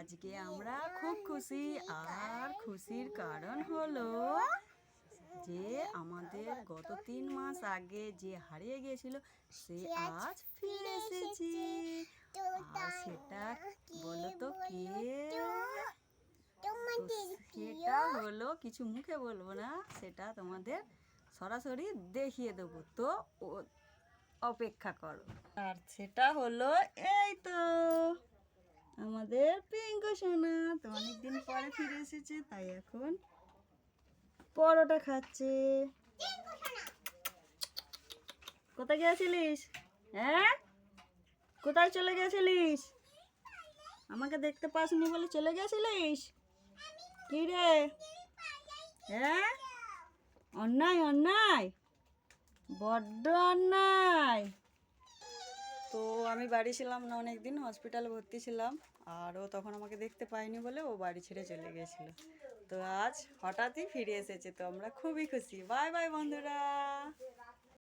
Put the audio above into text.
আজকে আমরা খুব খুশি আর খুশির কারণ হলো যে আমাদের গত তিন মাস আগে যে হারিয়ে গিয়েছিল সে আজ ফিরে এসেছে। আর সেটা বলো তো কে? সেটা হলো কিছু মুখে বলব না সেটা তোমাদের সরাসরি দেখিয়ে দেবো। তো অপেক্ষা করো। আর সেটা হলো এই তো আমাদের পিঙ্কু সোনা। তো অনেকদিন পরে ফিরে এসেছে, তাই এখন পরোটা খাচ্ছে। কোথায় গিয়েছিলিস হ্যাঁ? কোথায় চলে গেছিলিস? আমাকে দেখতে পাসনি বলে চলে গেছিলিস? কি রে? হ্যাঁ? অন্যায় অন্যায়? বড্ড অন্যায়। আমি বাড়ি ছিলাম না অনেক দিন হসপিটালে ভর্তি ছিলাম। আর ও তখন আমাকে দেখতে পায়নি বলে ও বাড়ি ছেড়ে চলে গিয়েছিল তো আজ হঠাৎই ফিরে এসেছে, তো আমরা খুবই খুশি। বাই বাই বন্ধুরা।